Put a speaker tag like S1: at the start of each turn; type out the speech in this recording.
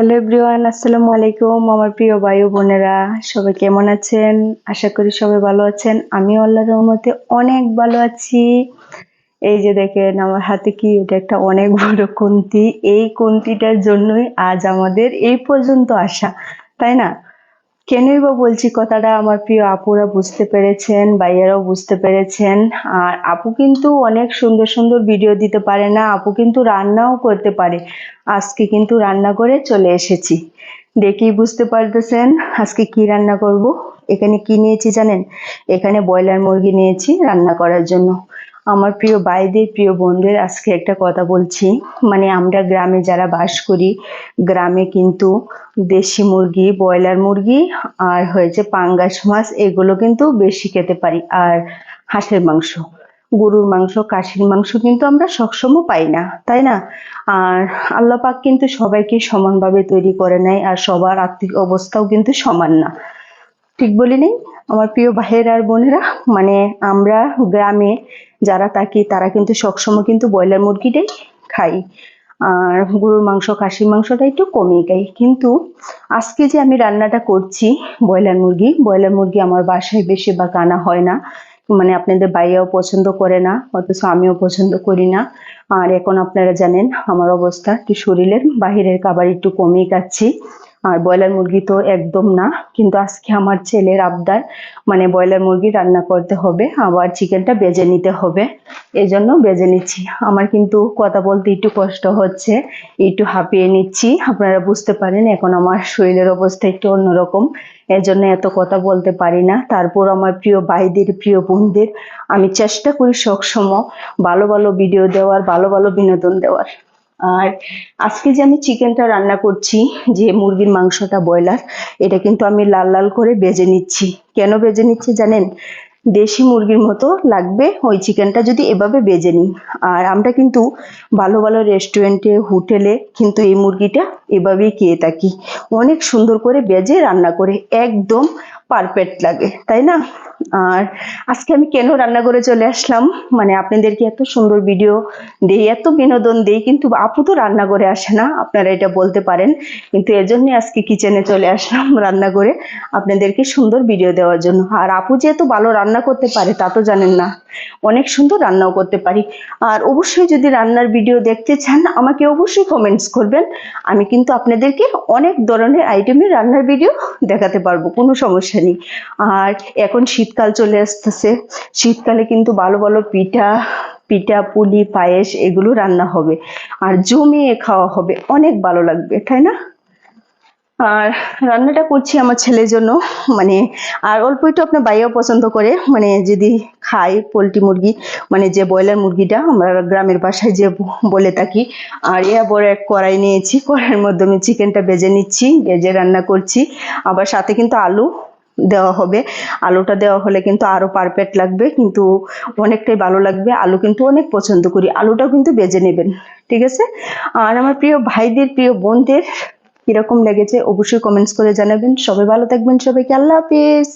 S1: Hello everyone আসসালামু আলাইকুম আমার প্রিয় বায়ু বোনেরা, সবাই কেমন আছেন? আশা করি সবাই ভালো আছেন। আমি আল্লাহ রহমতে অনেক ভালো আছি। এই যে দেখেন, আমার হাতে কি এটা একটা অনেক বড় কন্তি। এই কন্তিটার জন্যই আজ আমাদের এই পর্যন্ত আসা, তাই না? কেনই বা বলছি কথাটা? আমার প্রিয় আপুরা বুঝতে পেরেছেন, ভাইয়ারাও বুঝতে পেরেছেন। আর আপু কিন্তু অনেক সুন্দর সুন্দর ভিডিও দিতে পারে না, আপু কিন্তু রান্নাও করতে পারে। আজকে কিন্তু রান্না করে চলে এসেছি। দেখি বুঝতে পারতেছেন আজকে কি রান্না করব? এখানে কি নিয়েছি জানেন? এখানে ব্রয়লার মুরগি নিয়েছি রান্না করার জন্য। আমার প্রিয় বাইদের প্রিয় বোনদের আজকে একটা কথা বলছি। মানে আমরা গ্রামে যারা বাস করি, গ্রামে কিন্তু দেশি মুরগি, ব্রয়লার মুরগি আর হয়েছে পাঙ্গাস মাছ, এগুলো কিন্তু বেশি খেতে পারি। আর হাঁসের মাংস, গরুর মাংস কাশির মাংস কিন্তু আমরা সবসময় পাই না, তাই না? আর আল্লাহ পাক কিন্তু সবাইকে সমানভাবে তৈরি করে নেয় আর সবার আর্থিক অবস্থাও কিন্তু সমান না। ঠিক বলি নেই আমার প্রিয় ভাইয়ের আর বোনেরা মানে আমরা গ্রামে যারা থাকি, তারা কিন্তু সবসময় কিন্তু ব্রয়লার মুরগিটাই খাই। আর গরুর মাংস, খাসির মাংসটা একটু কমই খাই। কিন্তু আজকে যে আমি রান্নাটা করছি ব্রয়লার মুরগি ব্রয়লার মুরগি আমার বাসায় বেশিরভাগ আনা হয় না। মানে আপনাদের বাইয়াও পছন্দ করে না, অথচ আমিও পছন্দ করি না। আর এখন আপনারা জানেন আমার অবস্থা একটু শরীরের, বাহিরের খাবার একটু কমই খাচ্ছি। আর ব্রয়লার মুরগি তো একদম না, কিন্তু আজকে আমার ছেলের আবদার মানে ব্রয়লার মুরগি রান্না করতে হবে, আবার চিকেনটা বেজে নিতে হবে এই জন্য বেজে নিচ্ছি। আমার কিন্তু কথা বলতে একটু কষ্ট হচ্ছে, একটু হাঁপিয়ে নিচ্ছি, আপনারা বুঝতে পারেন এখন আমার শরীরের অবস্থা একটু অন্যরকম এর জন্য এত কথা বলতে পারি না। তারপর আমার প্রিয় ভাইদের, প্রিয় বোনদের, আমি চেষ্টা করি সবসময় ভালো ভালো ভিডিও দেওয়ার, ভালো ভালো বিনোদন দেওয়ার। আর আজকে যে আমি চিকেনটা রান্না করছি, যে মুরগির মাংসটা ব্রয়লার, এটা কিন্তু আমি লাল লাল করে বেজে নিচ্ছি। কেন বেজে নিচ্ছি জানেন? দেশি মুরগির মতো লাগবে ওই চিকেনটা যদি এভাবে বেজে নিই। আর আমরা কিন্তু ভালো ভালো রেস্টুরেন্টে, হোটেলে কিন্তু এই মুরগিটা এভাবেই খেয়ে থাকি। অনেক সুন্দর করে বেজে রান্না করে, একদম পারফেক্ট লাগে, তাই না? আর আজকে আমি কেন রান্না করে চলে আসলাম? মানে আপনাদেরকে এত সুন্দর ভিডিও দেই, এত বিনোদন দেই, কিন্তু আপু তো রান্না করে আসে না, আপনারা এটা বলতে পারেন। কিন্তু এজন্য আজকে কিচেনে চলে আসলাম রান্না করে আপনাদেরকে সুন্দর ভিডিও দেওয়ার জন্য। আর আপু যেহেতু ভালো রান্না করতে পারে, তা তো জানেন না। অনেক সুন্দর রান্নাও করতে পারি। আর অবশ্যই যদি রান্নার ভিডিও দেখতে চান, আমাকে অবশ্যই কমেন্টস করবেন। আমি কিন্তু আপনাদেরকে অনেক ধরনের আইটেমের রান্নার ভিডিও দেখাতে পারব, কোনো সমস্যা নেই। আর এখন শীতকাল চলে আসতেছে। শীতকালে কিন্তু ভালো ভালো পিঠা পিঠা, পুলি, পায়েস এগুলো রান্না হবে। আর জমিয়ে খাওয়া হবে, অনেক ভালো লাগবে, তাই না? আর রান্নাটা করছি আমার ছেলের জন্য মানে আর অল্প একটু আপনার বাইরেও পছন্দ করে মানে যদি খাই পোলট্রি মুরগি মানে যে ব্রয়লার মুরগিটা আমরা গ্রামের বাসায় যে বলে থাকি, আর এ বড় এক কড়াই নিয়েছি, কড়াইয়ের মধ্যে আমি চিকেনটা বেজে নিচ্ছি বেজে রান্না করছি, আবার সাথে কিন্তু আলু দেওয়া হবে, আলুটা দেওয়া হলে কিন্তু আরও পারফেক্ট লাগবে, কিন্তু অনেকটাই ভালো লাগবে, আলু কিন্তু অনেক পছন্দ করি, আলুটাও কিন্তু বেজে নেবেন, ঠিক আছে? আর আমার প্রিয় ভাইদের, প্রিয় বোনদের কীরকম লেগেছে অবশ্যই কমেন্টস করে জানাবেন। সবাই ভালো থাকবেন সবাইকে। আল্লাহ হাফিজ।